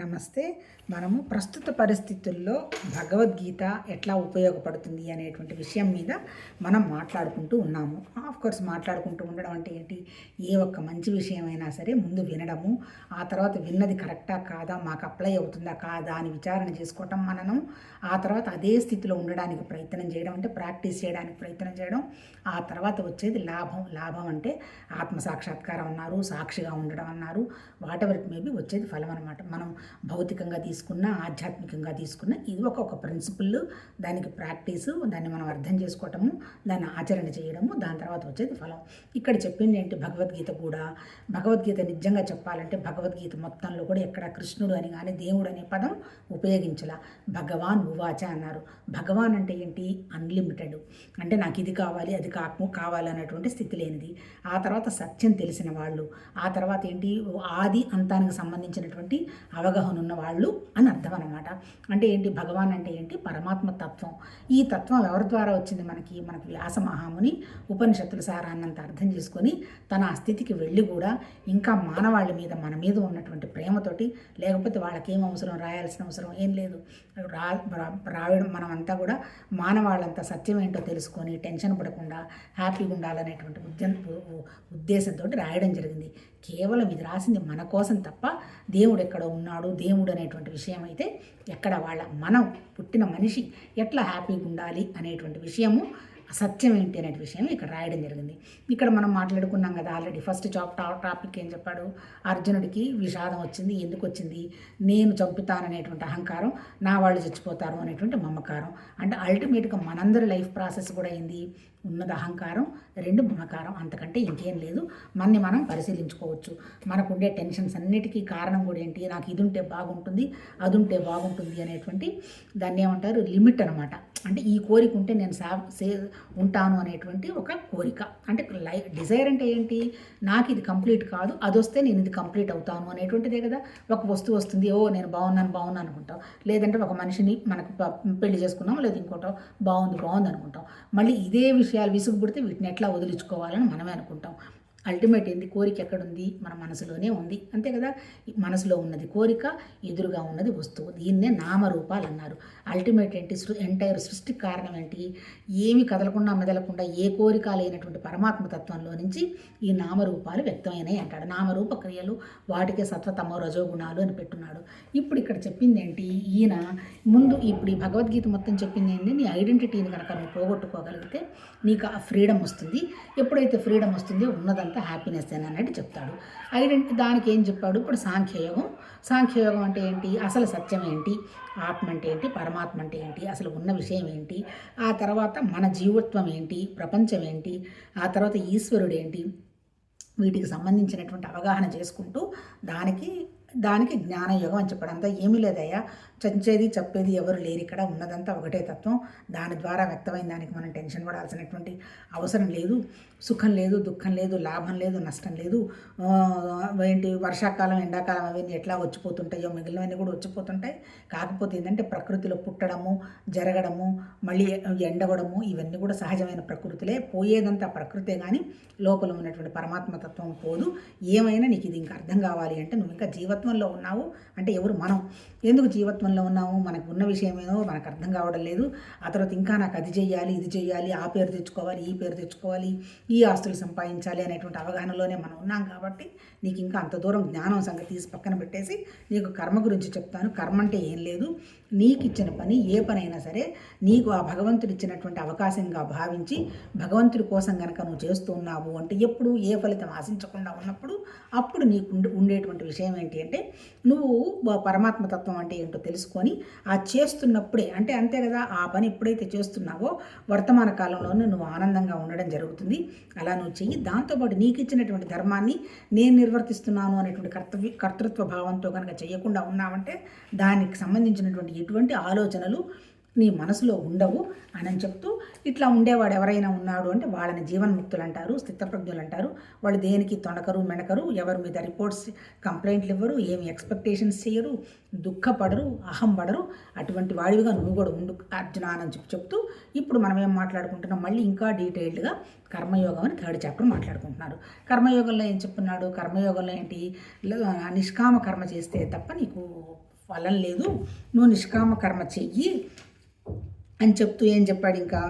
నమస్తే. మనము ప్రస్తుత పరిస్థితుల్లో భగవద్గీత ఎట్లా ఉపయోగపడుతుంది అనేటువంటి విషయం మీద మనం మాట్లాడుకుంటూ ఉన్నాము. ఆఫ్ కోర్స్ మాట్లాడుకుంటూ ఉండడం అంటే ఏంటి? ఏ ఒక్క మంచి విషయమైనా సరే ముందు వినడము ఆ తర్వాత విన్నది కరెక్టా కాదా మాకు అప్లై అవుతుందా కాదా అని విచారణ చేసుకోవటం మననం ఆ తర్వాత అదే స్థితిలో ఉండడానికి ప్రయత్నం చేయడం అంటే ప్రాక్టీస్ చేయడానికి ప్రయత్నం చేయడం ఆ తర్వాత వచ్చేది లాభం. లాభం అంటే ఆత్మ సాక్షాత్కారం అన్నారు సాక్షిగా ఉండడం అన్నారు వాటెవరికి మేబీ వచ్చేది ఫలం అనమాట మనం భౌతికంగా తీసుకున్న ఆధ్యాత్మికంగా తీసుకున్న ఇది ఒక ఒక ప్రిన్సిపల్ దానికి ప్రాక్టీస్ దాన్ని మనం అర్థం చేసుకోవటము దాన్ని ఆచరణ చేయడము దాని తర్వాత వచ్చేది ఫలం. ఇక్కడ చెప్పింది ఏంటి భగవద్గీత కూడా? భగవద్గీత నిజంగా చెప్పాలంటే భగవద్గీత మొత్తంలో కూడా ఎక్కడ కృష్ణుడు అని కానీ దేవుడు అనే పదం ఉపయోగించలా. భగవాన్ ఉవాచ అన్నారు. భగవాన్ అంటే ఏంటి? అన్లిమిటెడ్ అంటే నాకు ఇది కావాలి అది కాకు కావాలన్నటువంటి స్థితి లేనిది. ఆ తర్వాత సత్యం తెలిసిన వాళ్ళు. ఆ తర్వాత ఏంటి? ఆది అంతానికి సంబంధించినటువంటి అవగాహన ఉన్న వాళ్ళు అని అర్థం అనమాట అంటే ఏంటి? భగవాన్ అంటే ఏంటి? పరమాత్మ తత్వం. ఈ తత్వం ఎవరి ద్వారా వచ్చింది మనకి? మనకి వ్యాస మహాముని ఉపనిషత్తుల సారాన్నంత అర్థం చేసుకొని తన అస్థితికి స్థితికి వెళ్ళి కూడా ఇంకా మానవాళ్ళ మీద మన మీద ఉన్నటువంటి ప్రేమతోటి లేకపోతే వాళ్ళకి ఏం అవసరం? రాయాల్సిన అవసరం ఏం లేదు. రా రావడం మనం అంతా కూడా మానవాళ్ళంతా సత్యం ఏంటో తెలుసుకొని టెన్షన్ పడకుండా హ్యాపీగా ఉండాలనేటువంటి ఉద్యం ఉద్దేశంతో రాయడం జరిగింది. కేవలం ఇది రాసింది మన కోసం తప్ప దేవుడు ఎక్కడ ఉన్నాడు దేవుడు అనేటువంటి విషయం అయితే ఎక్కడ వాళ్ళ మనం పుట్టిన మనిషి ఎట్లా హ్యాపీగా ఉండాలి అనేటువంటి విషయము సత్యం ఏంటి అనే విషయం ఇక్కడ రాయడం జరిగింది. ఇక్కడ మనం మాట్లాడుకున్నాం కదా ఆల్రెడీ ఫస్ట్ చాప్ టాపిక్ ఏం చెప్పాడు? అర్జునుడికి విషాదం వచ్చింది. ఎందుకు వచ్చింది? నేను చంపుతాననేటువంటి అహంకారం నా వాళ్ళు చచ్చిపోతారు అనేటువంటి మమకారం. అంటే అల్టిమేట్గా మనందరి లైఫ్ ప్రాసెస్ కూడా అయింది ఉన్నది అహంకారం రెండు మమకారం. అంతకంటే ఇంకేం లేదు. మనని మనం పరిశీలించుకోవచ్చు. మనకుండే టెన్షన్స్ అన్నిటికీ కారణం కూడా ఏంటి? నాకు ఇది ఉంటే బాగుంటుంది అది ఉంటే బాగుంటుంది అనేటువంటి దాన్ని ఏమంటారు? లిమిట్ అనమాట అంటే ఈ కోరిక ఉంటే నేను సా సే ఉంటాను అనేటువంటి ఒక కోరిక. అంటే లైఫ్ డిజైర్ అంటే ఏంటి? నాకు ఇది కంప్లీట్ కాదు అది వస్తే నేను ఇది కంప్లీట్ అవుతాను అనేటువంటిదే కదా. ఒక వస్తువు వస్తుంది ఓ నేను బాగున్నాను బాగున్నాను అనుకుంటాం. లేదంటే ఒక మనిషిని మనకు పెళ్ళి చేసుకున్నాం లేదు ఇంకోటో బాగుంది బాగుంది అనుకుంటాం. మళ్ళీ ఇదే విషయాలు విసుగుపడితే వీటిని ఎట్లా వదిలించుకోవాలని మనమే అనుకుంటాం. అల్టిమేట్ ఏంది? కోరిక ఎక్కడుంది? మన మనసులోనే ఉంది. అంతే కదా? మనసులో ఉన్నది కోరిక ఎదురుగా ఉన్నది వస్తువు. దీన్నే నామరూపాలు అన్నారు. అల్టిమేట్ ఏంటి? సృ ఎంటైర్ సృష్టి కారణం ఏంటి? ఏమి కదలకుండా మెదలకుండా ఏ కోరిక లేనటువంటి పరమాత్మ తత్వంలో నుంచి ఈ నామరూపాలు వ్యక్తమైనాయి అంటాడు. నామరూప క్రియలు వాటికే సత్వతమో రజోగుణాలు అని పెట్టున్నాడు. ఇప్పుడు ఇక్కడ చెప్పింది ఏంటి? ఈయన ముందు ఇప్పుడు ఈ భగవద్గీత మొత్తం చెప్పింది ఏంటి నీ ఐడెంటిటీని కనుక నువ్వు పోగొట్టుకోగలిగితే నీకు ఆ ఫ్రీడమ్ వస్తుంది. ఎప్పుడైతే ఫ్రీడమ్ వస్తుందో అంతా హ్యాపీనెస్ అని అన్నట్టు చెప్తాడు. ఐడెంటి దానికి ఏం చెప్పాడు? ఇప్పుడు సాంఖ్యయోగం. సాంఖ్యయోగం అంటే ఏంటి? అసలు సత్యం ఏంటి? ఆత్మ అంటే ఏంటి? పరమాత్మ అంటే ఏంటి? అసలు ఉన్న విషయం ఏంటి? ఆ తర్వాత మన జీవత్వం ఏంటి? ప్రపంచం ఏంటి? ఆ తర్వాత ఈశ్వరుడు ఏంటి? వీటికి సంబంధించినటువంటి అవగాహన చేసుకుంటూ దానికి దానికి జ్ఞానయోగం అని చెప్పడం. అంతా ఏమీ లేదయ్యా. చంచేది చెప్పేది ఎవరు లేరు. ఇక్కడ ఉన్నదంతా ఒకటే తత్వం. దాని ద్వారా వ్యక్తమైన దానికి మనం టెన్షన్ పడాల్సినటువంటి అవసరం లేదు. సుఖం లేదు దుఃఖం లేదు లాభం లేదు నష్టం లేదు. ఏంటి వర్షాకాలం ఎండాకాలం అవన్నీ ఎట్లా వచ్చిపోతుంటాయో మిగిలినవన్నీ కూడా వచ్చిపోతుంటాయి. కాకపోతే ఏంటంటే ప్రకృతిలో పుట్టడము జరగడము మళ్ళీ ఎండవడము ఇవన్నీ కూడా సహజమైన ప్రకృతిలే. పోయేదంతా ప్రకృతే కానీ లోపల ఉన్నటువంటి పరమాత్మతత్వం పోదు. ఏమైనా నీకు ఇది ఇంకా అర్థం కావాలి అంటే నువ్వు ఇంకా జీవత్వంలో ఉన్నావు అంటే ఎవరు మనం? ఎందుకు జీవత్వంలో ఉన్నాము మనకు ఉన్న విషయమేనో మనకు అర్థం కావడం లేదు. ఆ తర్వాత ఇంకా నాకు అది చెయ్యాలి ఇది చేయాలి ఆ పేరు తెచ్చుకోవాలి ఈ పేరు తెచ్చుకోవాలి ఈ ఆస్తులు సంపాదించాలి అనేటువంటి అవగాహనలోనే మనం ఉన్నాం కాబట్టి నీకు ఇంకా అంత దూరం జ్ఞానం సంగతి తీసి పక్కన పెట్టేసి నీకు కర్మ గురించి చెప్తాను. కర్మ అంటే ఏం లేదు. నీకు ఇచ్చిన పని ఏ పనైనా సరే నీకు ఆ భగవంతుడు ఇచ్చినటువంటి అవకాశంగా భావించి భగవంతుడి కోసం కనుక నువ్వు చేస్తున్నావు అంటే ఎప్పుడు ఏ ఫలితం ఆశించకుండా ఉన్నప్పుడు అప్పుడు నీకు ఉండేటువంటి విషయం ఏంటి అంటే నువ్వు పరమాత్మతత్వం పరమాత్మ తత్వం అంటే ఏంటో తెలుసుకొని ఆ చేస్తున్నప్పుడే అంటే అంతే కదా ఆ పని ఎప్పుడైతే చేస్తున్నావో వర్తమాన కాలంలోనే నువ్వు ఆనందంగా ఉండడం జరుగుతుంది. అలా నువ్వు చెయ్యి. దాంతోపాటు నీకు ఇచ్చినటువంటి ధర్మాన్ని నేను నిర్వర్తిస్తున్నాను అనేటువంటి కర్తవ్య కర్తృత్వ భావంతో కనుక చేయకుండా ఉన్నావంటే దానికి సంబంధించినటువంటి ఎటువంటి ఆలోచనలు నీ మనసులో ఉండవు అని చెప్తూ ఇట్లా ఉండేవాడు ఎవరైనా ఉన్నాడు అంటే వాళ్ళని జీవన్ముక్తులు అంటారు స్థితప్రజ్ఞులు అంటారు వాళ్ళు దేనికి తొణకరు మెనకరు ఎవరి మీద రిపోర్ట్స్ కంప్లైంట్లు ఇవ్వరు ఏమి ఎక్స్పెక్టేషన్స్ చేయరు దుఃఖపడరు అహం పడరు అటువంటి వాడివిగా నువ్వు కూడా ఉండు అర్జున అని చెప్పి చెప్తూ ఇప్పుడు మనం ఏం మాట్లాడుకుంటున్నాం? మళ్ళీ ఇంకా డీటెయిల్డ్గా కర్మయోగం అని థర్డ్ చాప్టర్ మాట్లాడుకుంటున్నారు. కర్మయోగంలో ఏం చెప్తున్నాడు? కర్మయోగంలో ఏంటి? నిష్కామ కర్మ చేస్తే తప్ప నీకు ఫలం లేదు. నువ్వు నిష్కామ కర్మ చెయ్యి. అని చెప్తూ ఏం చెప్పాడు ఇంకా?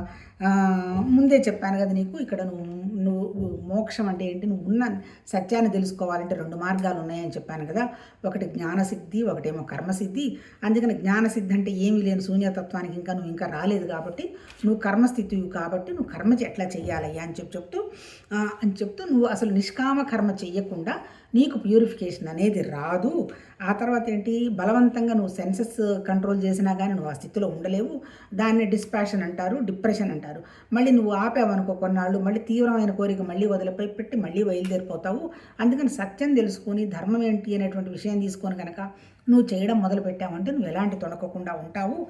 ముందే చెప్పాను కదా నీకు ఇక్కడ నువ్వు నువ్వు మోక్షం అంటే ఏంటి? నువ్వు ఉన్న సత్యాన్ని తెలుసుకోవాలంటే రెండు మార్గాలు ఉన్నాయని చెప్పాను కదా. ఒకటి జ్ఞానసిద్ధి ఒకటేమో కర్మసిద్ధి. అందుకని జ్ఞానసిద్ధి అంటే ఏమీ లేని శూన్యతత్వానికి ఇంకా నువ్వు ఇంకా రాలేదు కాబట్టి నువ్వు కర్మస్థితి కాబట్టి నువ్వు కర్మ ఎట్లా చెయ్యాలయ్యా అని చెప్పి చెప్తూ అని చెప్తూ నువ్వు అసలు నిష్కామ కర్మ చెయ్యకుండా నీకు ప్యూరిఫికేషన్ అనేది రాదు. ఆ తర్వాత ఏంటి? బలవంతంగా నువ్వు సెన్సెస్ కంట్రోల్ చేసినా కానీ నువ్వు ఆ స్థితిలో ఉండలేవు. దాన్ని డిస్పాషన్ అంటారు డిప్రెషన్ అంటారు. మళ్ళీ నువ్వు ఆపావనుకో కొన్నాళ్ళు మళ్ళీ తీవ్రమైన కోరిక మళ్ళీ వదిలిపోయి పెట్టి మళ్ళీ బయలుదేరిపోతావు. అందుకని సత్యం తెలుసుకొని ధర్మం ఏంటి అనేటువంటి విషయం తీసుకొని కనుక నువ్వు చేయడం మొదలు పెట్టావంటే నువ్వు ఎలాంటి తొడకకుండా ఉంటావు.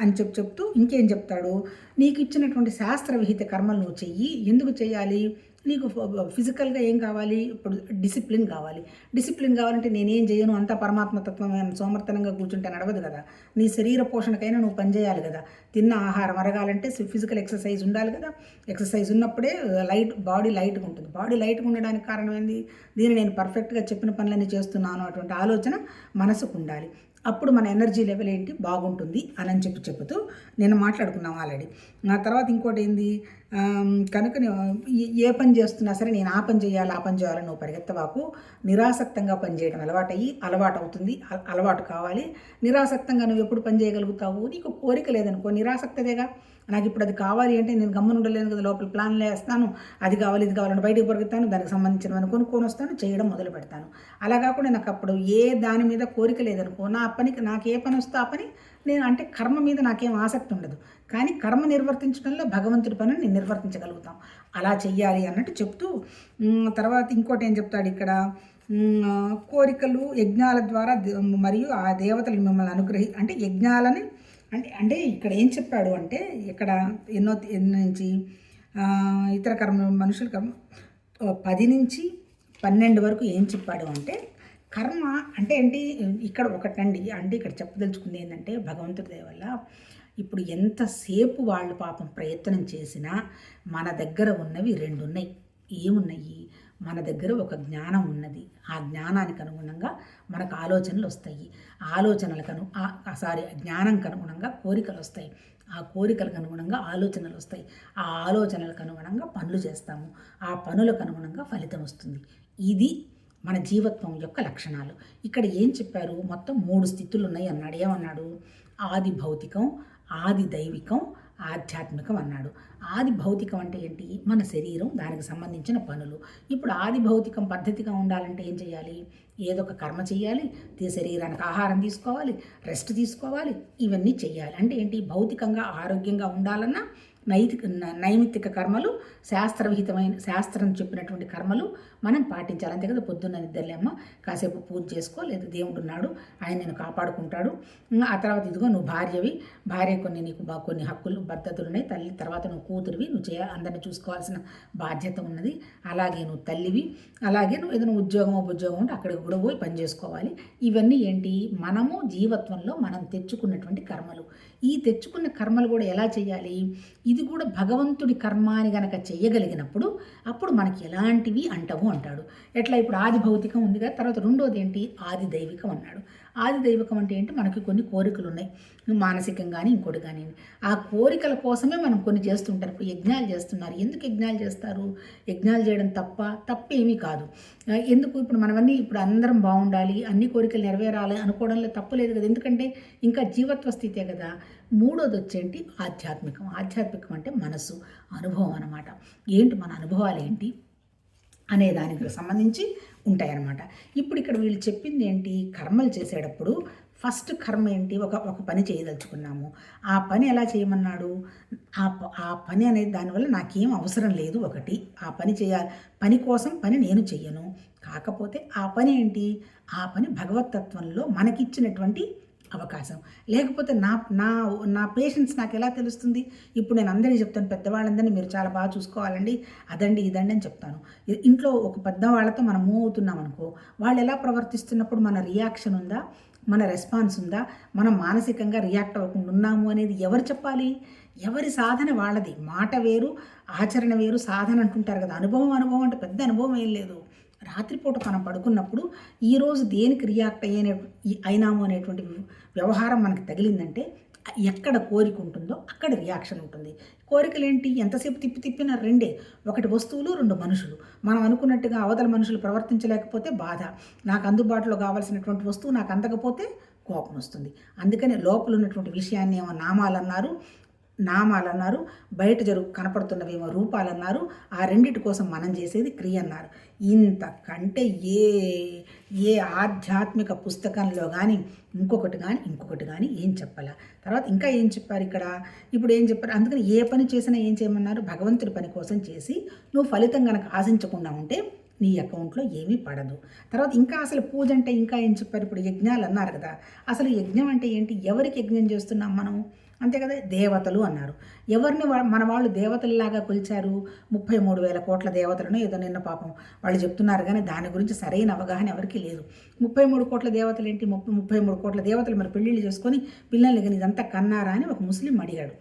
అని చెప్పి చెప్తూ ఇంకేం చెప్తాడు? నీకు ఇచ్చినటువంటి శాస్త్ర విహిత కర్మలు నువ్వు చెయ్యి. ఎందుకు చేయాలి నీకు ఫిజికల్గా ఏం కావాలి? ఇప్పుడు డిసిప్లిన్ కావాలి. డిసిప్లిన్ కావాలంటే నేనేం చేయను? అంతా పరమాత్మతత్వం సోమర్థనంగా కూర్చుంటే నడవదు కదా. నీ శరీర పోషణకైనా నువ్వు పనిచేయాలి కదా. తిన్న ఆహారం అరగాలంటే ఫిజికల్ ఎక్సర్సైజ్ ఉండాలి కదా. ఎక్సర్సైజ్ ఉన్నప్పుడే లైట్ బాడీ లైట్గా ఉంటుంది. బాడీ లైట్గా ఉండడానికి కారణం ఏంది? దీన్ని నేను పర్ఫెక్ట్గా చెప్పిన పనులన్నీ చేస్తున్నాను అటువంటి ఆలోచన మనసుకు ఉండాలి. అప్పుడు మన ఎనర్జీ లెవెల్ ఏంటి? బాగుంటుంది అని అని చెప్పి చెబుతూ నేను మాట్లాడుకున్నాం ఆల్రెడీ. ఆ తర్వాత ఇంకోటి ఏంది? కనుక ఏ- పని చేస్తున్నా సరే నేను ఆ పని చేయాలి ఆ పని చేయాలని నువ్వు పరిగెత్తవాకు. నిరాసక్తంగా పని చేయడం అలవాటయ్యి అలవాటు అవుతుంది అలవాటు కావాలి. నిరాసక్తంగా నువ్వు ఎప్పుడు పని చేయగలుగుతావు? నీకు కోరిక లేదనుకో నిరాసక్తదేగా. నాకు ఇప్పుడు అది కావాలి అంటే నేను గమ్మున ఉండలేను కదా లోపల ప్లాన్లు వేస్తాను. అది కావాలి ఇది కావాలని బయటకు పొరుగుతాను దానికి సంబంధించినవన్నీ కొనుక్కొని వస్తాను చేయడం మొదలు పెడతాను. అలా కాకుండా నాకు అప్పుడు ఏ దాని మీద కోరిక లేదనుకో నా పనికి నాకు ఏ పని వస్తే ఆ పని నేను అంటే కర్మ మీద నాకేం ఆసక్తి ఉండదు. కానీ కర్మ నిర్వర్తించడంలో భగవంతుడి పనిని నేను నిర్వర్తించగలుగుతాం. అలా చెయ్యాలి అన్నట్టు చెప్తూ తర్వాత ఇంకోటి ఏం చెప్తాడు ఇక్కడ? కోరికలు యజ్ఞాల ద్వారా మరియు ఆ దేవతలు మిమ్మల్ని అనుగ్రహి అంటే యజ్ఞాలని అంటే అంటే ఇక్కడ ఏం చెప్పాడు అంటే ఇక్కడ ఎన్నో ఎన్నో నుంచి ఇతర కర్మ మనుషుల కర్మ పది నుంచి పన్నెండు వరకు ఏం చెప్పాడు అంటే కర్మ అంటే ఏంటి ఇక్కడ ఒకటండి అంటే ఇక్కడ చెప్పదలుచుకుంది ఏంటంటే భగవంతుడి దయ వల్ల ఇప్పుడు ఎంతసేపు వాళ్ళు పాపం ప్రయత్నం చేసినా మన దగ్గర ఉన్నవి రెండు ఉన్నాయి ఏమున్నాయి? మన దగ్గర ఒక జ్ఞానం ఉన్నది. ఆ జ్ఞానానికి అనుగుణంగా మనకు ఆలోచనలు వస్తాయి. ఆలోచనలకు సారీ జ్ఞానంకి అనుగుణంగా కోరికలు వస్తాయి. ఆ కోరికలకు అనుగుణంగా ఆలోచనలు వస్తాయి. ఆ ఆలోచనలకు అనుగుణంగా పనులు చేస్తాము. ఆ పనులకు అనుగుణంగా ఫలితం వస్తుంది. ఇది మన జీవత్వం యొక్క లక్షణాలు. ఇక్కడ ఏం చెప్పారు? మొత్తం మూడు స్థితులు ఉన్నాయి అన్నాడు. ఏమన్నాడు? ఆది భౌతికం ఆది దైవికం ఆధ్యాత్మికం అన్నాడు ఆది భౌతికం అంటే ఏంటి? మన శరీరం దానికి సంబంధించిన పనులు. ఇప్పుడు ఆది భౌతికం పద్ధతిగా ఉండాలంటే ఏం చేయాలి ఏదో ఒక కర్మ చేయాలి దీని శరీరానికి ఆహారం తీసుకోవాలి రెస్ట్ తీసుకోవాలి ఇవన్నీ చేయాలి అంటే ఏంటి? భౌతికంగా ఆరోగ్యంగా ఉండాలన్నా నైతిక న- నైమిత్తిక కర్మలు శాస్త్రవిహితమైన శాస్త్రం చెప్పినటువంటి కర్మలు మనం పాటించాలి. అంతే కదా పొద్దున్న నిద్రలేమ్మ కాసేపు పూజ చేసుకో లేదా దేవుడు ఉన్నాడు ఆయన నేను కాపాడుకుంటాడు. ఆ తర్వాత ఇదిగో నువ్వు భార్యవి భార్య కొన్ని నీకు కొన్ని హక్కులు పద్ధతులు ఉన్నాయి తల్లి తర్వాత నువ్వు కూతురివి నువ్వు చేయ అందరిని చూసుకోవాల్సిన బాధ్యత ఉన్నది. అలాగే నువ్వు తల్లివి అలాగే నువ్వు ఏదైనా ఉద్యోగమో ఉద్యోగం ఉంటే అక్కడికి కూడా పోయి పని చేసుకోవాలి. ఇవన్నీ ఏంటి? మనము జీవత్వంలో మనం తెచ్చుకున్నటువంటి కర్మలు. ఈ తెచ్చుకున్న కర్మలు కూడా ఎలా చేయాలి? ఇది కూడా భగవంతుడి కర్మ అని గనక చేయగలిగినప్పుడు అప్పుడు మనకి ఎలాంటివి అంటవు అంటాడు. ఎట్లా? ఇప్పుడు ఆది భౌతికం ఉంది కదా తర్వాత రెండోది ఏంటి? ఆది దైవికం అన్నాడు. ఆది దైవికం అంటే ఏంటి? మనకి కొన్ని కోరికలు ఉన్నాయి మానసికంగా కానీ ఇంకోటి కానీ ఆ కోరికల కోసమే మనం కొన్ని చేస్తుంటారు. ఇప్పుడు యజ్ఞాలు చేస్తున్నారు. ఎందుకు యజ్ఞాలు చేస్తారు? యజ్ఞాలు చేయడం తప్ప తప్పేమీ కాదు. ఎందుకు? ఇప్పుడు మనమన్నీ ఇప్పుడు అందరం బాగుండాలి. అన్ని కోరికలు నెరవేరాలి అనుకోవడంలో తప్పులేదు కదా. ఎందుకంటే ఇంకా జీవత్వ స్థితే కదా. మూడోది వచ్చేంటి? ఆధ్యాత్మికం. ఆధ్యాత్మికం అంటే మనసు అనుభవం అనమాట ఏంటి? మన అనుభవాలు ఏంటి? అనే దానికి సంబంధించి ఉంటాయన్నమాట. ఇప్పుడు ఇక్కడ వీళ్ళు చెప్పింది ఏంటి? కర్మలు చేసేటప్పుడు ఫస్ట్ కర్మ ఏంటి? ఒక ఒక పని చేయదలుచుకున్నాము. ఆ పని ఎలా చేయమన్నాడు? ఆ ఆ పని అనేది దానివల్ల నాకేం అవసరం లేదు ఒకటి. ఆ పని చేయాలి. పని కోసం పని నేను చెయ్యను. కాకపోతే ఆ పని ఏంటి? ఆ పని భగవతత్వంలో మనకిచ్చినటువంటి అవకాశం. లేకపోతే నా నా నా పేషెంట్స్ నాకు ఎలా తెలుస్తుంది? ఇప్పుడు నేను అందరికీ చెప్తాను పెద్దవాళ్ళందరినీ మీరు చాలా బాగా చూసుకోవాలండి. అదండి ఇదండి అని చెప్తాను. ఇంట్లో ఒక పెద్దవాళ్ళతో మనం మూవ్ అవుతున్నాం అనుకో వాళ్ళు ఎలా ప్రవర్తిస్తున్నప్పుడు మన రియాక్షన్ ఉందా? మన రెస్పాన్స్ ఉందా? మనం మానసికంగా రియాక్ట్ అవ్వకుండా ఉన్నాము అనేది ఎవరు చెప్పాలి? ఎవరి సాధన వాళ్ళది? మాట వేరు ఆచరణ వేరు సాధన అంటుంటారు కదా. అనుభవం అనుభవం అంటే పెద్ద అనుభవం ఏం లేదు. రాత్రిపూట మనం పడుకున్నప్పుడు ఈరోజు దేనికి రియాక్ట్ అయ్యే అయినాము అనేటువంటి వ్యవహారం మనకి తగిలిందంటే ఎక్కడ కోరిక ఉంటుందో అక్కడ రియాక్షన్ ఉంటుంది. కోరికలు ఏంటి ఎంతసేపు తిప్పి తిప్పినా రెండే. ఒకటి వస్తువులు రెండు మనుషులు. మనం అనుకున్నట్టుగా అవతల మనుషులు ప్రవర్తించలేకపోతే బాధ. నాకు అందుబాటులో కావాల్సినటువంటి వస్తువు నాకు అందకపోతే కోపం వస్తుంది. అందుకనే లోపల ఉన్నటువంటి విషయాన్ని ఏమో నామాలన్నారు నామాలు అన్నారు బయట జరుగు కనపడుతున్నవేమో రూపాలు అన్నారు ఆ రెండిటి కోసం మనం చేసేది క్రియ అన్నారు ఇంతకంటే ఏ ఏ ఆధ్యాత్మిక పుస్తకంలో కానీ ఇంకొకటి కానీ ఇంకొకటి కానీ ఏం చెప్పాల? తర్వాత ఇంకా ఏం చెప్పారు ఇక్కడ? ఇప్పుడు ఏం చెప్పారు? అందుకని ఏ పని చేసినా ఏం చేయమన్నారు? భగవంతుడి పని కోసం చేసి నువ్వు ఫలితం కనుక ఆశించకుండా ఉంటే నీ అకౌంట్లో ఏమీ పడదు. తర్వాత ఇంకా అసలు పూజ అంటే ఇంకా ఏం చెప్పారు? ఇప్పుడు యజ్ఞాలు అన్నారు కదా అసలు యజ్ఞం అంటే ఏంటి? ఎవరికి యజ్ఞం చేస్తున్నాం మనం? అంతే కదా? దేవతలు అన్నారు. ఎవరిని మన వాళ్ళు దేవతలలాగా కొలిచారు? ముప్పై మూడు వేల కోట్ల దేవతలను ఏదో నిన్న పాపం వాళ్ళు చెప్తున్నారు కానీ దాని గురించి సరైన అవగాహన ఎవరికీ లేదు. ముప్పై మూడు కోట్ల దేవతలు ఏంటి ముప్పై ముప్పై మూడు కోట్ల దేవతలు మరి పెళ్ళిళ్ళు చేసుకొని పిల్లల్ని కానీ ఇదంతా కన్నారా అని ఒక ముస్లిం అడిగాడు.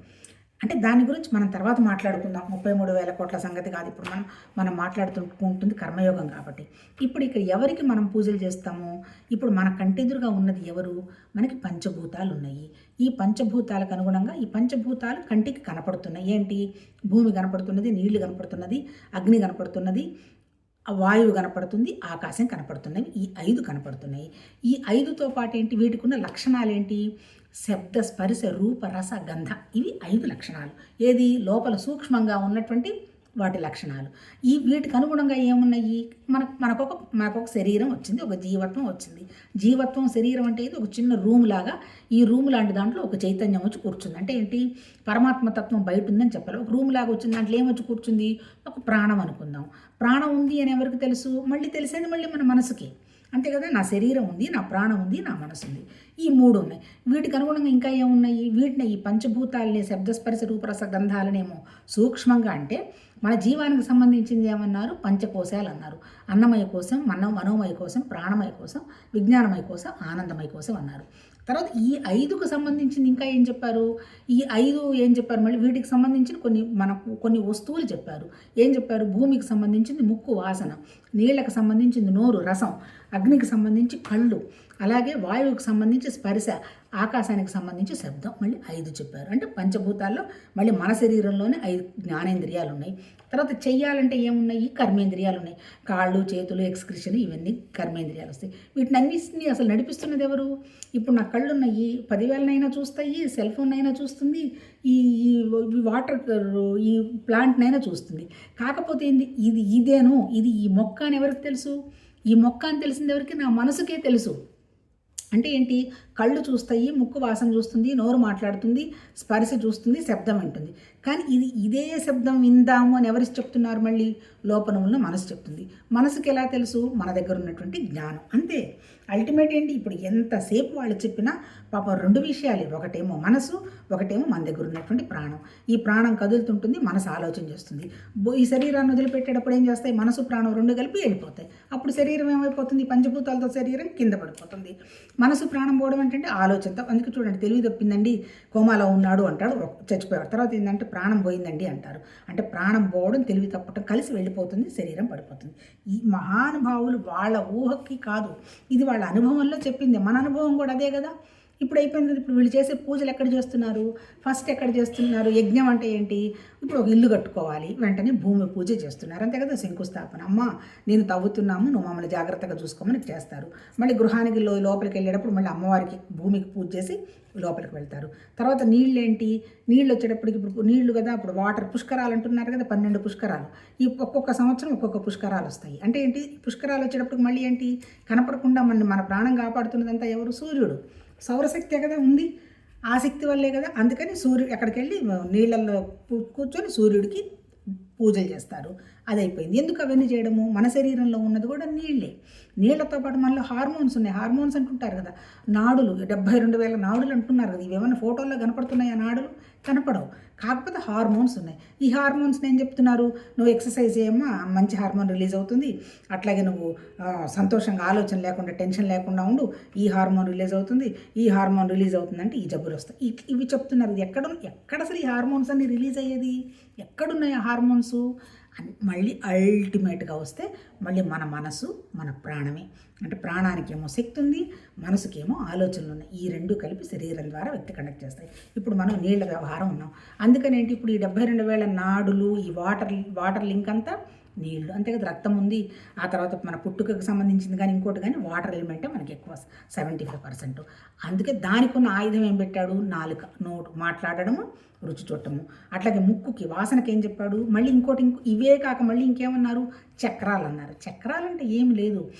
అంటే దాని గురించి మనం తర్వాత మాట్లాడుకుందాం. ముప్పై మూడు వేల కోట్ల సంగతి కాదు. ఇప్పుడు మనం మనం మాట్లాడుతుంటుంది కర్మయోగం కాబట్టి. ఇప్పుడు ఇక్కడ ఎవరికి మనం పూజలు చేస్తాము? ఇప్పుడు మన కంటెదురుగా ఉన్నది ఎవరు? మనకి పంచభూతాలు ఉన్నాయి ఈ పంచభూతాలకు అనుగుణంగా ఈ పంచభూతాలు కంటికి కనపడుతున్నాయి. ఏంటి? భూమి కనపడుతున్నది నీళ్ళు కనపడుతున్నది అగ్ని కనపడుతున్నది వాయువు కనపడుతుంది ఆకాశం కనపడుతున్నవి ఈ ఐదు కనపడుతున్నాయి. ఈ ఐదుతో పాటు ఏంటి? వీటికి ఉన్న లక్షణాలు ఏంటి శబ్ద స్పర్శ రూప రస గంధ ఇవి ఐదు లక్షణాలు. ఏది? లోపల సూక్ష్మంగా ఉన్నటువంటి వాటి లక్షణాలు. ఈ వీటికి అనుగుణంగా ఏమున్నాయి? మన మనకొక మనకొక శరీరం వచ్చింది ఒక జీవత్వం వచ్చింది. జీవత్వం శరీరం అంటే ఇది ఒక చిన్న రూమ్ లాగా ఈ రూమ్ లాంటి దాంట్లో ఒక చైతన్యం వచ్చి కూర్చుంది. అంటే ఏంటి? పరమాత్మ తత్వం బయట ఉందని చెప్పాలి. ఒక రూమ్ లాగా వచ్చింది దాంట్లో ఏమొచ్చి కూర్చుంది? ఒక ప్రాణం అనుకుందాం. ప్రాణం ఉంది అని ఎవరికి తెలుసు? మళ్ళీ తెలిసేది మళ్ళీ మన మనసుకి. అంతే కదా? నా శరీరం ఉంది నా ప్రాణం ఉంది నా మనసు ఉంది. ఈ మూడు ఉన్నాయి. వీటికి అనుగుణంగా ఇంకా ఏమున్నాయి? వీటిని ఈ పంచభూతాలని శబ్దస్పర్శ రూపరస గంధాలనేమో సూక్ష్మంగా అంటే మన జీవానికి సంబంధించింది ఏమన్నారు? పంచకోశాలు అన్నారు. అన్నమయ కోసం మన మనోమయ కోసం ప్రాణమయ కోసం విజ్ఞానమయ కోసం ఆనందమయ కోసం అన్నారు. తర్వాత ఈ ఐదుకు సంబంధించింది ఇంకా ఏం చెప్పారు? ఈ ఐదు ఏం చెప్పారు? మళ్ళీ వీటికి సంబంధించిన కొన్ని మనకు కొన్ని వస్తువులు చెప్పారు. ఏం చెప్పారు? భూమికి సంబంధించింది ముక్కు వాసన నీళ్ళకి సంబంధించింది నోరు రసం అగ్నికి సంబంధించి కళ్ళు అలాగే వాయువుకి సంబంధించి స్పర్శ ఆకాశానికి సంబంధించి శబ్దం మళ్ళీ ఐదు చెప్పారు. అంటే పంచభూతాల్లో మళ్ళీ మన శరీరంలోనే ఐదు జ్ఞానేంద్రియాలు ఉన్నాయి తర్వాత చెయ్యాలంటే ఏమున్నాయి? కర్మేంద్రియాలు ఉన్నాయి కాళ్ళు చేతులు ఎక్స్క్రిషన్ ఇవన్నీ కర్మేంద్రియాలు వస్తాయి. వీటిని అన్నిటిని అసలు నడిపిస్తున్నది ఎవరు? ఇప్పుడు నా కళ్ళు ఉన్నాయి పదివేలనైనా చూస్తాయి సెల్ ఫోన్ చూస్తుంది ఈ ఈ ఈ వాటర్ ఈ ప్లాంట్నైనా చూస్తుంది. కాకపోతే ఏంది? ఇది ఇదేను? ఇది ఈ మొక్క అని ఎవరికి తెలుసు? ఈ మొక్క అని తెలిసింది ఎవరికి? నా మనసుకే తెలుసు. అంటే ఏంటి? కళ్ళు చూస్తాయి ముక్కు వాసన చూస్తుంది నోరు మాట్లాడుతుంది స్పర్శ చూస్తుంది శబ్దం వింటుంది కానీ ఇది ఇదే శబ్దం విందాము అని ఎవరు చెప్తున్నారు మళ్ళీ? లోపల ఉన్న మనసు చెప్తుంది. మనసుకి ఎలా తెలుసు? మన దగ్గర ఉన్నటువంటి జ్ఞానం. అంతే. అల్టిమేట్ ఏంటి? ఇప్పుడు ఎంతసేపు వాళ్ళు చెప్పినా పాపం రెండు విషయాలు ఒకటేమో మనసు ఒకటేమో మన దగ్గర ఉన్నటువంటి ప్రాణం. ఈ ప్రాణం కదులుతుంటుంది మనసు ఆలోచన చేస్తుంది. ఈ శరీరాన్ని వదిలిపెట్టేటప్పుడు ఏం చేస్తాయి? మనసు ప్రాణం రెండు కలిపి వెళ్ళిపోతాయి. అప్పుడు శరీరం ఏమైపోతుంది? పంచభూతాలతో శరీరం కింద పడిపోతుంది. మనసు ప్రాణం పోవడం ఏంటంటే ఆలోచనతో అందుకే చూడండి తెలివి తప్పిందండి కోమాలో ఉన్నాడు అంటాడు చచ్చిపోయాడు. తర్వాత ఏంటంటే ప్రాణం పోయిందండి అంటారు. అంటే ప్రాణం పోవడం తెలివి తప్పటం కలిసి వెళ్ళిపోతుంది శరీరం పడిపోతుంది. ఈ మహానుభావులు వాళ్ళ ఊహకి కాదు ఇది వాళ్ళ అనుభవంలో చెప్పింది. మన అనుభవం కూడా అదే కదా? ఇప్పుడు అయిపోయింది కదా ఇప్పుడు వీళ్ళు చేసే పూజలు ఎక్కడ చేస్తున్నారు? ఫస్ట్ ఎక్కడ చేస్తున్నారు? యజ్ఞం అంటే ఏంటి? ఇప్పుడు ఒక ఇల్లు కట్టుకోవాలి వెంటనే భూమి పూజ చేస్తున్నారు. అంతే కదా శంకుస్థాపన. అమ్మ నేను తవ్వుతున్నాము నువ్వు మమ్మల్ని జాగ్రత్తగా చూసుకోమని చేస్తారు. మళ్ళీ గృహానికి లోపలికి వెళ్ళేటప్పుడు మళ్ళీ అమ్మవారికి భూమికి పూజ చేసి లోపలికి వెళ్తారు. తర్వాత నీళ్ళు ఏంటి? నీళ్ళు వచ్చేటప్పటికి ఇప్పుడు నీళ్ళు కదా ఇప్పుడు వాటర్ పుష్కరాలు అంటున్నారు కదా పన్నెండు పుష్కరాలు. ఈ ఒక్కొక్క సంవత్సరం ఒక్కొక్క పుష్కరాలు వస్తాయి. అంటే ఏంటి? పుష్కరాలు వచ్చేటప్పటికి మళ్ళీ ఏంటి? కనపడకుండా మన మన ప్రాణం కాపాడుతున్నదంతా ఎవరు? సూర్యుడు. సౌరశక్తే కదా ఉంది? ఆ శక్తి వల్లే కదా. అందుకని సూర్యుడు ఎక్కడికి వెళ్ళి నీళ్ళల్లో కూర్చొని సూర్యుడికి పూజలు చేస్తారు. అది అయిపోయింది ఎందుకు అవన్నీ చేయడము? మన శరీరంలో ఉన్నది కూడా నీళ్ళే. నీళ్ళతో పాటు మనలో హార్మోన్స్ ఉన్నాయి. హార్మోన్స్ అంటుంటారు కదా నాడులు. డెబ్బై రెండు వేల నాడులు అంటున్నారు కదా ఇవేమన్నా ఫోటోల్లో కనపడుతున్నాయి ఆ నాడులు? కనపడవు. కాకపోతే హార్మోన్స్ ఉన్నాయి. ఈ హార్మోన్స్ నేను చెప్తున్నారు? నువ్వు ఎక్సర్సైజ్ చేయమ్మా మంచి హార్మోన్ రిలీజ్ అవుతుంది. అట్లాగే నువ్వు సంతోషంగా ఆలోచన లేకుండా టెన్షన్ లేకుండా ఉండు. ఈ హార్మోన్ రిలీజ్ అవుతుంది. ఈ హార్మోన్ రిలీజ్ అవుతుందంటే ఈ జబ్బులు వస్తాయి. ఇవి చెప్తున్నారు. ఎక్కడ ఎక్కడ అసలు ఈ హార్మోన్స్ అన్ని రిలీజ్ అయ్యేది? ఎక్కడున్నాయి ఆ హార్మోన్స్? మళ్ళీ అల్టిమేట్గా వస్తే మళ్ళీ మన మనసు మన ప్రాణమే. అంటే ప్రాణానికి ఏమో శక్తి ఉంది మనసుకేమో ఆలోచనలు ఉన్నాయి. ఈ రెండు కలిపి శరీరం ద్వారా వ్యక్తి కండక్ట్ చేస్తాయి. ఇప్పుడు మనం నీళ్ళ వ్యవహారం ఉన్నాం. అందుకని ఏంటి ఇప్పుడు ఈ డెబ్బై రెండు వేల నాడులు ఈ వాటర్ వాటర్ లింక్ అంతా నీళ్ళు అంతే కదా రక్తం ఉంది. ఆ తర్వాత మన పుట్టుకకు సంబంధించింది కానీ ఇంకోటి కానీ వాటర్ ఎలిమెంటే మనకి ఎక్కువ సెవెంటీ ఫైవ్ పర్సెంట్ అందుకే దానికి ఉన్న ఆయుధం ఏం పెట్టాడు? నాలుక నోటు మాట్లాడడము రుచి చూడటము. అట్లాగే ముక్కుకి వాసనకి ఏం చెప్పాడు? మళ్ళీ ఇంకోటి ఇంకో ఇవే కాక మళ్ళీ ఇంకేమన్నారు? చక్రాలు అన్నారు. చక్రాలు అంటే ఏం లేదు.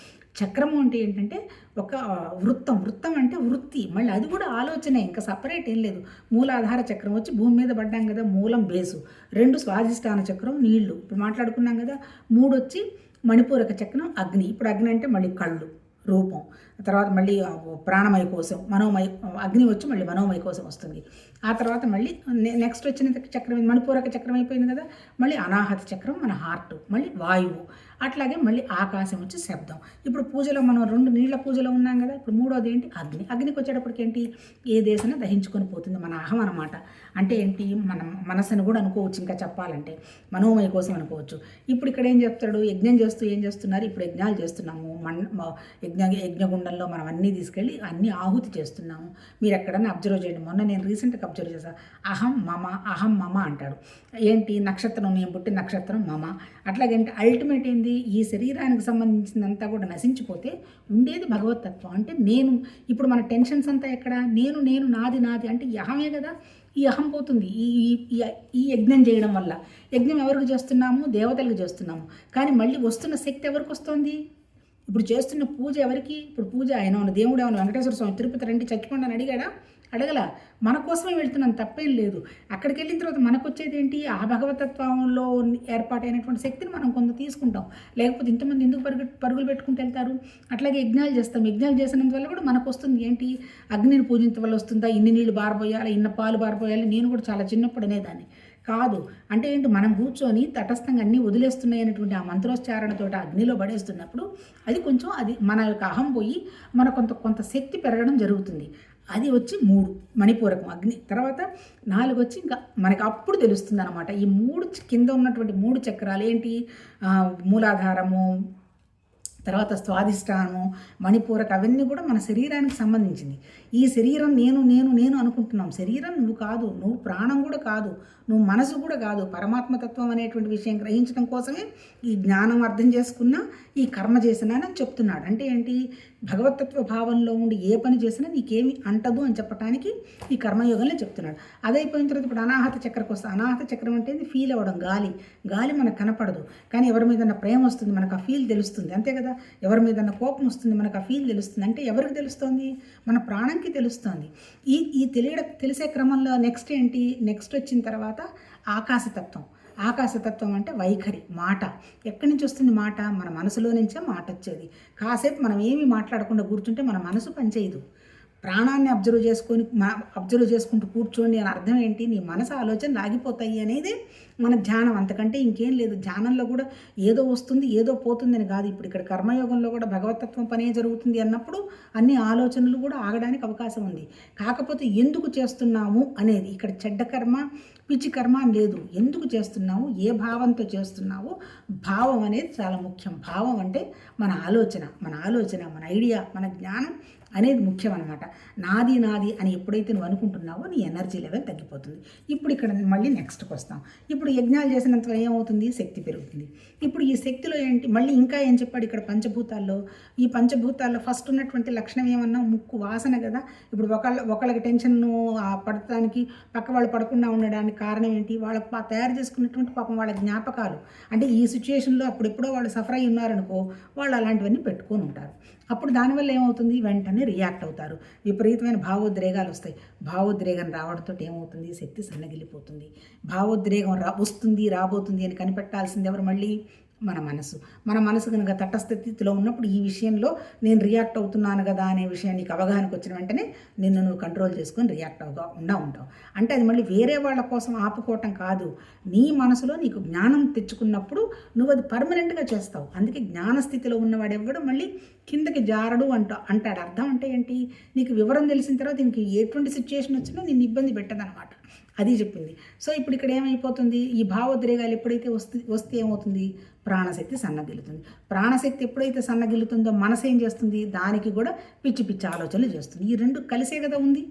చక్రము అంటే ఏంటంటే ఒక వృత్తం. వృత్తం అంటే వృత్తి. మళ్ళీ అది కూడా ఆలోచనే. ఇంకా సపరేట్ ఏం లేదు. మూలాధార చక్రం వచ్చి భూమి మీద పడ్డాం కదా మూలం బేసు. రెండు స్వాధిష్టాన చక్రం నీళ్ళు. ఇప్పుడు మాట్లాడుకున్నాం కదా మూడు వచ్చి మణిపూరక చక్రం అగ్ని. ఇప్పుడు అగ్ని అంటే మళ్ళీ కళ్ళు రూపం. తర్వాత మళ్ళీ ప్రాణమయ కోసం మనోమయ అగ్ని వచ్చి మళ్ళీ మనోమయ కోసం వస్తుంది. ఆ తర్వాత మళ్ళీ నెక్స్ట్ వచ్చిన చక్రం మణిపూరక చక్రం అయిపోయింది కదా మళ్ళీ అనాహత చక్రం మన హార్ట్ మళ్ళీ వాయువు. అట్లాగే మళ్ళీ ఆకాశం వచ్చి శబ్దం. ఇప్పుడు పూజలో మనం రెండు నీళ్ళ పూజలో ఉన్నాం కదా ఇప్పుడు మూడోది ఏంటి? అగ్ని. అగ్నికి వచ్చేటప్పటికి ఏంటి? ఏ దేశన దహించుకొని పోతుంది మన అహం అనమాట అంటే ఏంటి? మన మనసును కూడా అనుకోవచ్చు ఇంకా చెప్పాలంటే. మనోమయ కోసం అనుకోవచ్చు. ఇప్పుడు ఇక్కడ ఏం చెప్తాడు? యజ్ఞం చేస్తూ ఏం చేస్తున్నారు? ఇప్పుడు యజ్ఞాలు చేస్తున్నాము. మన్ యజ్ఞ యజ్ఞగుండంలో మనం అన్నీ తీసుకెళ్ళి అన్నీ ఆహుతి చేస్తున్నాము. మీరు ఎక్కడన్నా అబ్జర్వ్ చేయండి. మొన్న నేను రీసెంట్గా అబ్జర్వ్ చేశాను అహం మమ అహం మమ అంటాడు. ఏంటి? నక్షత్రం నేను పుట్టిన నక్షత్రం మమ. అట్లాగంటే అల్టిమేట్ ఏంది? ఈ శరీరానికి సంబంధించినంతా కూడా నశించిపోతే ఉండేది భగవతత్వం. అంటే నేను ఇప్పుడు మన టెన్షన్స్ అంతా ఎక్కడ? నేను నేను నాది నాది. అంటే యహమే కదా? ఈ అహం పోతుంది. ఈ ఈ- యజ్ఞం చేయడం వల్ల. యజ్ఞం ఎవరికి చేస్తున్నాము? దేవతలకు చేస్తున్నాము. కానీ మళ్ళీ వస్తున్న శక్తి ఎవరికి వస్తుంది? ఇప్పుడు చేస్తున్న పూజ ఎవరికి? ఇప్పుడు పూజ ఆయన దేవుడు ఏమైనా వెంకటేశ్వర స్వామి తిరుపతి రండి చచ్చిపోండి అని అడిగాడా? అడగల మన కోసమే వెళ్తున్నాం తప్పేం లేదు. అక్కడికి వెళ్ళిన తర్వాత మనకు వచ్చేది ఏంటి? ఆ భగవతత్వంలో ఏర్పాటైనటువంటి శక్తిని మనం కొంత తీసుకుంటాం. లేకపోతే ఇంతమంది ఎందుకు పరుగు పరుగులు పెట్టుకుంటూ వెళ్తారు? అట్లాగే యజ్ఞాలు చేస్తాం. యజ్ఞాలు చేసినందు వల్ల కూడా మనకు వస్తుంది ఏంటి? అగ్నిని పూజించడం వల్ల వస్తుందా? ఇన్ని నీళ్ళు బారబోయాలి ఇన్న పాలు బారబోయాలి? నేను కూడా చాలా చిన్నప్పుడు అనేదాన్ని. కాదు. అంటే ఏంటి? మనం కూర్చొని తటస్థంగా అన్నీ వదిలేస్తున్నాయి అనేటువంటి ఆ మంత్రోచ్చారణతో అగ్నిలో పడేస్తున్నప్పుడు అది కొంచెం అది మన యొక్క అహం పోయి మన కొంత కొంత శక్తి పెరగడం జరుగుతుంది. అది వచ్చి మూడు మణిపూరకం అగ్ని. తర్వాత నాలుగు వచ్చి ఇంకా మనకి అప్పుడు తెలుస్తుంది అనమాట ఈ మూడు కింద ఉన్నటువంటి మూడు చక్రాలు ఏంటి? మూలాధారము తర్వాత స్వాదిష్టానము మణిపూరక అవన్నీ కూడా మన శరీరానికి సంబంధించింది ఈ శరీరం నేను నేను నేను అనుకుంటున్నాం. శరీరం నువ్వు కాదు నువ్వు ప్రాణం కూడా కాదు నువ్వు మనసు కూడా కాదు. పరమాత్మతత్వం అనేటువంటి విషయం గ్రహించడం కోసమే ఈ జ్ఞానం అర్థం చేసుకున్నా ఈ కర్మ చేసినానని చెప్తున్నాడు. అంటే ఏంటి? భగవతత్వ భావంలో ఉండి ఏ పని చేసినా నీకేమి అంటదు అని చెప్పడానికి ఈ కర్మయోగంలో చెప్తున్నాడు. అదైపోయిన తర్వాత ఇప్పుడు అనాహత చక్రకు వస్తుంది అనాహత చక్రం అంటే ఫీల్ అవ్వడం గాలి. గాలి మనకు కనపడదు. కానీ ఎవరి మీద ప్రేమ వస్తుంది మనకు ఆ ఫీల్ తెలుస్తుంది. అంతే కదా? ఎవరి మీద కోపం వస్తుంది మనకు ఆ ఫీల్ తెలుస్తుంది. అంటే ఎవరికి తెలుస్తుంది? మన ప్రాణంకి తెలుస్తుంది. ఈ ఈ తెలియడం తెలిసే క్రమంలో నెక్స్ట్ ఏంటి? నెక్స్ట్ వచ్చిన తర్వాత ఆకాశతత్వం. ఆకాశతత్వం అంటే వైఖరి మాట. ఎక్కడి నుంచి వస్తుంది మాట? మన మనసులో నుంచే మాట వచ్చేది కాసేపు మనం ఏమీ మాట్లాడకుండా కూర్చుంటే మన మనసు పనిచేయదు. ప్రాణాన్ని అబ్జర్వ్ చేసుకొని అబ్జర్వ్ చేసుకుంటూ కూర్చోండి అని అర్థం ఏంటి? నీ మనసు ఆలోచన లాగిపోతాయి అనేది మన ధ్యానం. అంతకంటే ఇంకేం లేదు. ధ్యానంలో కూడా ఏదో వస్తుంది ఏదో పోతుందని కాదు. ఇప్పుడు ఇక్కడ కర్మయోగంలో కూడా భగవతత్వం పనే జరుగుతుంది అన్నప్పుడు అన్ని ఆలోచనలు కూడా ఆగడానికి అవకాశం ఉంది. కాకపోతే ఎందుకు చేస్తున్నాము అనేది ఇక్కడ చెడ్డ కర్మ పిచ్చి కర్మ అని లేదు. ఎందుకు చేస్తున్నావు? ఏ భావంతో చేస్తున్నావు? భావం అనేది చాలా ముఖ్యం. భావం అంటే మన ఆలోచన. మన ఆలోచన మన ఐడియా మన జ్ఞానం అనేది ముఖ్యం అనమాట నాది నాది అని ఎప్పుడైతే నువ్వు అనుకుంటున్నావో నీ ఎనర్జీ లెవెల్ తగ్గిపోతుంది. ఇప్పుడు ఇక్కడ మళ్ళీ నెక్స్ట్కి వస్తాం ఇప్పుడు యజ్ఞాలు చేసినంత ఏమవుతుంది? శక్తి పెరుగుతుంది. ఇప్పుడు ఈ శక్తిలో ఏంటి? మళ్ళీ ఇంకా ఏం చెప్పాడు ఇక్కడ పంచభూతాల్లో? ఈ పంచభూతాల్లో ఫస్ట్ ఉన్నటువంటి లక్షణం ఏమన్నా? ముక్కు వాసన కదా. ఇప్పుడు ఒకళ్ళ ఒకళ్ళకి టెన్షన్ పడటానికి పక్క వాళ్ళు పడకుండా ఉండడానికి కారణం ఏంటి? వాళ్ళ తయారు చేసుకున్నటువంటి పాపం వాళ్ళ జ్ఞాపకాలు. అంటే ఈ సిచ్యుయేషన్లో అప్పుడెప్పుడో వాళ్ళు సఫర్ అయి ఉన్నారనుకో వాళ్ళు అలాంటివన్నీ పెట్టుకొని ఉంటారు. అప్పుడు దానివల్ల ఏమవుతుంది? వెంటనే రియాక్ట్ అవుతారు. విపరీతమైన భావోద్రేగాలు వస్తాయి. భావోద్రేగం రావడంతో ఏమవుతుంది? శక్తి సన్నగిలిపోతుంది. భావోద్రేగం రా వస్తుంది రాబోతుంది అని కనిపెట్టాల్సింది ఎవరు మళ్ళీ? మన మనసు. మన మనసు కనుక తటస్థ స్థితిలో ఉన్నప్పుడు ఈ విషయంలో నేను రియాక్ట్ అవుతున్నాను కదా అనే విషయానికి నీకు అవగాహనకు వచ్చిన వెంటనే నిన్ను నువ్వు కంట్రోల్ చేసుకొని రియాక్ట్ అవుగా ఉండా ఉంటావు. అంటే అది మళ్ళీ వేరే వాళ్ళ కోసం ఆపుకోవటం కాదు. నీ మనసులో నీకు జ్ఞానం తెచ్చుకున్నప్పుడు నువ్వు అది పర్మనెంట్గా చేస్తావు. అందుకే జ్ఞాన స్థితిలో ఉన్నవాడు ఎవడు మళ్ళీ కిందకి జారడు అంట అంటాడు. అర్థం అంటే ఏంటి? నీకు వివరం తెలిసిన తర్వాత దీనికి ఎటువంటి సిచ్యుయేషన్ వచ్చినా నేను ఇబ్బంది పెట్టదనమాట. అది చెప్పింది. సో ఇప్పుడు ఇక్కడ ఏమైపోతుంది? ఈ భావోద్రేగాలు ఎప్పుడైతే వస్తే వస్తే ఏమవుతుంది? ప్రాణశక్తి సన్నగిలుతుంది ప్రాణశక్తి ఎప్పుడైతే సన్నగిల్లుతుందో మనసు ఏం చేస్తుంది? దానికి కూడా పిచ్చి పిచ్చి ఆలోచనలు చేస్తుంది. ఈ రెండు కలిసే కదా ఉంది.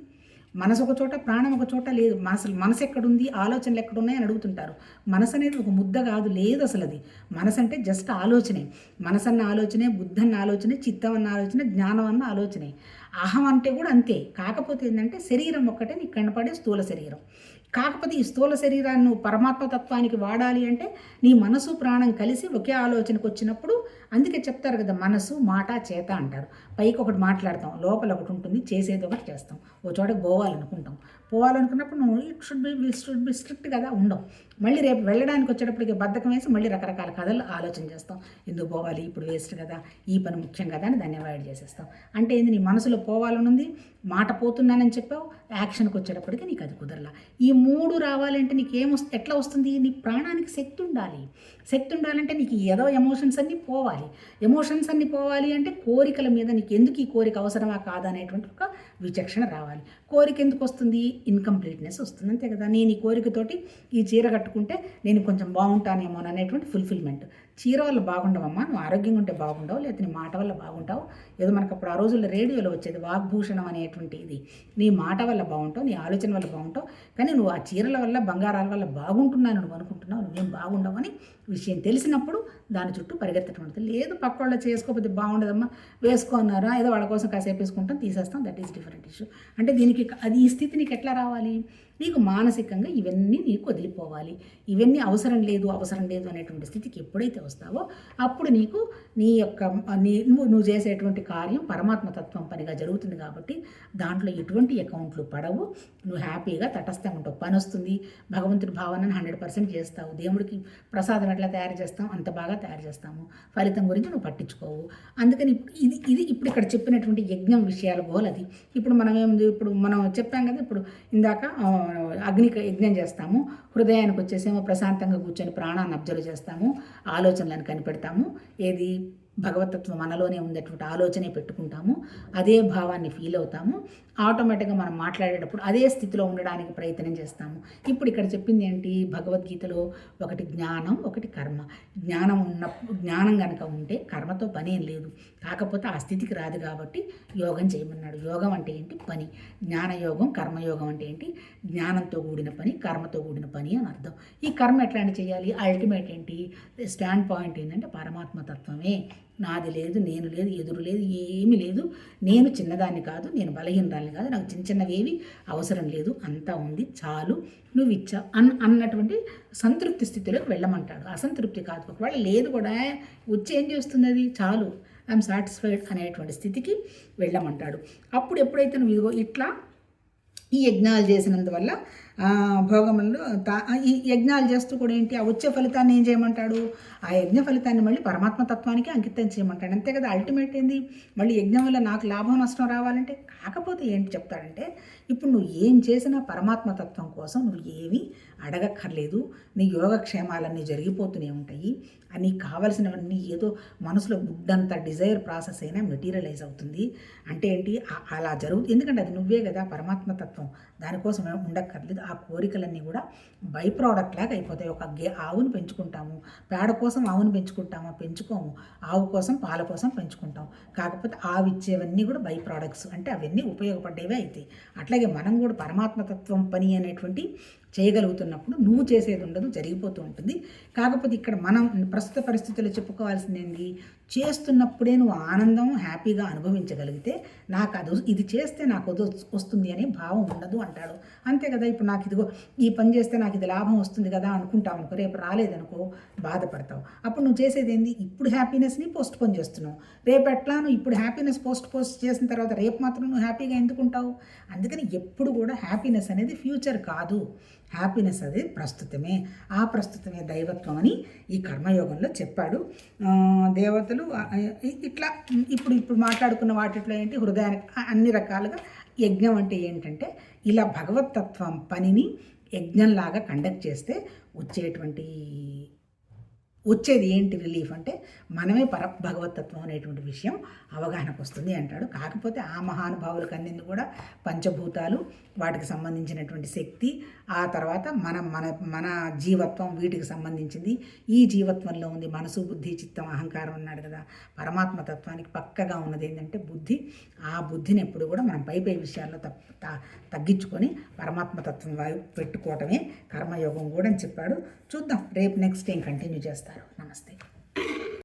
మనసు ఒక చోట ప్రాణం ఒక చోట లేదు. మనసు మనసు ఎక్కడుంది? ఆలోచనలు ఎక్కడున్నాయి అని అడుగుతుంటారు. మనసు అనేది ఒక ముద్ద కాదు లేదు అసలు అది మనసు అంటే జస్ట్ ఆలోచనే. మనసు అన్న ఆలోచనే బుద్ధి అన్న ఆలోచనే చిత్తం అన్న ఆలోచన జ్ఞానం అన్న ఆలోచనే. అహం అంటే కూడా అంతే. కాకపోతే ఏంటంటే శరీరం ఒక్కటే నీకు కనపడే స్థూల శరీరం. కాకపోతే ఈ స్థూల శరీరాన్ని పరమాత్మతత్వానికి పరమాత్మ తత్వానికి వాడాలి అంటే నీ మనసు ప్రాణం కలిసి ఒకే ఆలోచనకు వచ్చినప్పుడు అందుకే చెప్తారు కదా మనసు మాట చేత అంటారు. పైకి ఒకటి మాట్లాడతాం లోపల ఒకటి ఉంటుంది చేసేది ఒకటి చేస్తాం. ఓ చోటకి పోవాలనుకుంటాం. పోవాలనుకున్నప్పుడు నువ్వు it should be should be strict కదా ఉండవు మళ్ళీ రేపు వెళ్ళడానికి వచ్చేటప్పటికి బద్ధకం వేసి మళ్ళీ రకరకాల కథలు ఆలోచన చేస్తాం. ఎందుకు పోవాలి? ఇప్పుడు వేస్ట్ కదా ఈ పని ముఖ్యం కదా అని దాన్ని అవాయిడ్ చేసేస్తాం. అంటే ఏంది నీ మనసులో పోవాలని ఉంది మాట పోతున్నానని చెప్పావు యాక్షన్కి వచ్చేటప్పటికి నీకు అది కుదరలా. ఈ మూడు రావాలంటే నీకు ఏమొస్తుంది ఎట్లా వస్తుంది? నీ ప్రాణానికి శక్తి ఉండాలి. శక్తి ఉండాలంటే నీకు ఏదో ఎమోషన్స్ అన్నీ పోవాలి. ఎమోషన్స్ అన్నీ పోవాలి అంటే కోరికల మీద నీకు ఎందుకు ఈ కోరిక అవసరమా కాదనేటువంటి ఒక విచక్షణ రావాలి. కోరిక ఎందుకు వస్తుంది? ఇన్కంప్లీట్నెస్ వస్తుంది. అంతే కదా. నేను ఈ కోరికతోటి ఈ చీర కట్టుకుంటే నేను కొంచెం బాగుంటానేమో అనేటువంటి ఫుల్ఫిల్మెంట్ చీర వల్ల బాగుండవమ్మా. నువ్వు ఆరోగ్యంగా ఉంటే బాగుండవు. లేకపోతే నీ మాట వల్ల బాగుంటావు. ఏదో మనకు అప్పుడు ఆ రోజుల్లో రేడియోలో వచ్చేది వాగ్భూషణం అనేటువంటి ఇది. నీ మాట వల్ల బాగుంటావు. నీ ఆలోచన వల్ల బాగుంటావు. కానీ నువ్వు ఆ చీరల వల్ల బంగారాల వల్ల బాగుంటున్నాను నువ్వు అనుకుంటున్నావు. నువ్వేం బాగుండవు అని విషయం తెలిసినప్పుడు దాని చుట్టూ పరిగెత్తడం ఉంటుంది లేదు పక్క వాళ్ళు చేసుకోకపోతే బాగుండదమ్మా. వేసుకున్నారా ఏదో వాళ్ళ కోసం కాసేపు వేసుకుంటాం తీసేస్తాం. దట్ ఈస్ డిఫరెంట్ ఇష్యూ అంటే దీనికి అది ఈ స్థితి నీకు ఎట్లా రావాలి? నీకు మానసికంగా ఇవన్నీ నీకు వదిలిపోవాలి. ఇవన్నీ అవసరం లేదు అవసరం లేదు అనేటువంటి స్థితికి ఎప్పుడైతే వస్తావో అప్పుడు నీకు నీ యొక్క నీ నువ్వు నువ్వు చేసేటువంటి కార్యం పరమాత్మ తత్వం పనిగా జరుగుతుంది కాబట్టి దాంట్లో ఎటువంటి అకౌంట్లు పడవు. నువ్వు హ్యాపీగా తటస్థంగా ఉంటావు. పని వస్తుంది. భగవంతుడి భావనని హండ్రెడ్ పర్సెంట్ చేస్తావు. దేవుడికి ప్రసాదం ఎట్లా తయారు చేస్తాం? అంత బాగా తయారు చేస్తాము. ఫలితం గురించి నువ్వు పట్టించుకోవు. అందుకని ఇది ఇది ఇప్పుడు ఇక్కడ చెప్పినటువంటి యజ్ఞం విషయాల గోలది. ఇప్పుడు మనం ఏముంది? ఇప్పుడు మనం చెప్పాం కదా ఇప్పుడు ఇందాక ఆ, అగ్ని యజ్ఞం చేస్తాము. హృదయానికి వచ్చేసేమో ప్రశాంతంగా కూర్చొని ప్రాణాన్ని అబ్జర్వ్ చేస్తాము. ఆలోచనలను కనిపెడతాము. ఏది? భగవతత్వం మనలోనే ఉందటువంటి ఆలోచనే పెట్టుకుంటాము. అదే భావాన్ని ఫీల్ అవుతాము. ఆటోమేటిక్గా మనం మాట్లాడేటప్పుడు అదే స్థితిలో ఉండడానికి ప్రయత్నం చేస్తాము. ఇప్పుడు ఇక్కడ చెప్పింది ఏంటి? భగవద్గీతలో ఒకటి జ్ఞానం ఒకటి కర్మ. జ్ఞానం ఉన్న జ్ఞానం కనుక ఉంటే కర్మతో పని ఏం లేదు. కాకపోతే ఆ స్థితికి రాదు కాబట్టి యోగం చేయమన్నాడు. యోగం అంటే ఏంటి? పని. జ్ఞానయోగం కర్మయోగం అంటే ఏంటి? జ్ఞానంతో కూడిన పని కర్మతో కూడిన పని అని అర్థం. ఈ కర్మ ఎట్లాంటి చేయాలి? అల్టిమేట్ ఏంటి? స్టాండ్ పాయింట్ ఏంటంటే పరమాత్మ తత్వమే నాది లేదు నేను లేదు ఎదురు లేదు ఏమీ లేదు. నేను చిన్నదాన్ని కాదు నేను బలహీనరాల్ని కాదు నాకు చిన్న చిన్నవేవి అవసరం లేదు. అంతా ఉంది చాలు నువ్వు ఇచ్చా అన్ అన్నటువంటి సంతృప్తి స్థితిలోకి వెళ్ళమంటాడు. అసంతృప్తి కాదు. ఒకవేళ లేదు కూడా వచ్చి ఏం చేస్తుంది అది చాలు ఐఎమ్ సాటిస్ఫైడ్ అనేటువంటి స్థితికి వెళ్ళమంటాడు. అప్పుడు ఎప్పుడైతే నువ్వు ఇదిగో ఇట్లా ఈ యజ్ఞాలు చేసినందువల్ల ఆ, భోగములు తా ఈ యజ్ఞాలు చేస్తూ కూడా ఏంటి? ఆ వచ్చే ఫలితాన్ని ఏం చేయమంటాడు? ఆ యజ్ఞ ఫలితాన్ని మళ్ళీ పరమాత్మ తత్వానికి అంకితం చేయమంటాడు. అంతే కదా అల్టిమేట్ ఏంది? మళ్ళీ యజ్ఞం వల్ల నాకు లాభం నష్టం రావాలంటే కాకపోతే ఏంటి చెప్తాడంటే ఇప్పుడు నువ్వు ఏం చేసినా పరమాత్మ తత్వం కోసం నువ్వు ఏమీ అడగక్కర్లేదు. నీ యోగక్షేమాలన్నీ జరిగిపోతూనే ఉంటాయి. అని నీకు కావలసినవన్నీ ఏదో మనసులో గుడ్డంత డిజైర్ ప్రాసెస్ అయినా మెటీరియలైజ్ అవుతుంది. అంటే ఏంటి? అలా జరుగుతుంది. ఎందుకంటే అది నువ్వే కదా పరమాత్మ తత్వం. దానికోసం ఉండక్కర్లేదు. ఆ కోరికలన్నీ కూడా బై ప్రోడక్ట్ లాగా అయిపోతాయి. ఒక గే ఆవును పెంచుకుంటాము. పేడ కోసం ఆవును పెంచుకుంటామా పెంచుకోము. ఆవు కోసం పాల కోసం పెంచుకుంటాం. కాకపోతే ఆవు ఇచ్చేవన్నీ కూడా బై ప్రోడక్ట్స్. అంటే అవన్నీ ఉపయోగపడేవే అవుతాయి అట్లాగే మనం కూడా పరమాత్మతత్వం పని అనేటువంటి చేయగలుగుతున్నప్పుడు నువ్వు చేసేది ఉండదు జరిగిపోతూ ఉంటుంది. కాకపోతే ఇక్కడ మనం ప్రస్తుత పరిస్థితుల్లో చెప్పుకోవాల్సింది ఏంటి చేస్తున్నప్పుడే నువ్వు ఆనందం హ్యాపీగా అనుభవించగలిగితే నాకు అది ఇది చేస్తే నాకు వస్తుంది అనే భావం ఉండదు అంటాడు. అంతే కదా ఇప్పుడు నాకు ఇదిగో ఈ పని చేస్తే నాకు ఇది లాభం వస్తుంది కదా అనుకుంటావు అనుకో రేపు రాలేదనుకో బాధపడతావు. అప్పుడు నువ్వు చేసేది ఏంది? ఇప్పుడు హ్యాపీనెస్ని పోస్ట్ పోన్ చేస్తున్నావు. రేపు ఎట్లా నువ్వు ఇప్పుడు హ్యాపీనెస్ పోస్ట్ పోస్ట్ చేసిన తర్వాత రేపు మాత్రం నువ్వు హ్యాపీగా ఎందుకుంటావు? అందుకని ఎప్పుడు కూడా హ్యాపీనెస్ అనేది ఫ్యూచర్ కాదు. హ్యాపీనెస్ అది ప్రస్తుతమే. ఆ ప్రస్తుతమే దైవత్వం అని ఈ కర్మయోగంలో చెప్పాడు. దేవతలు ఇట్లా ఇప్పుడు ఇప్పుడు మాట్లాడుకున్న వాటిలో ఏంటి? హృదయానికి అన్ని రకాలుగా యజ్ఞం అంటే ఏంటంటే ఇలా భగవతత్వం పనిని యజ్ఞంలాగా కండక్ట్ చేస్తే వచ్చేటువంటి వచ్చేది ఏంటి రిలీఫ్ అంటే మనమే పర భగవతత్వం అనేటువంటి విషయం అవగాహనకు వస్తుంది అంటాడు. కాకపోతే ఆ మహానుభావులకు అందింది కూడా పంచభూతాలు వాటికి సంబంధించినటువంటి శక్తి ఆ తర్వాత మన మన మన జీవత్వం వీటికి సంబంధించింది. ఈ జీవత్వంలో ఉంది మనసు బుద్ధి చిత్తం అహంకారం అన్నాడు కదా. పరమాత్మ తత్వానికి పక్కగా ఉన్నది ఏంటంటే బుద్ధి. ఆ బుద్ధిని ఎప్పుడు కూడా మనం పై పై విషయాల్లో తప్ప తగ్గించుకొని పరమాత్మ తత్వం పెట్టుకోవటమే కర్మయోగం కూడా అని చెప్పాడు. చూద్దాం రేపు నెక్స్ట్ ఏం కంటిన్యూ చేస్తారు. నమస్తే.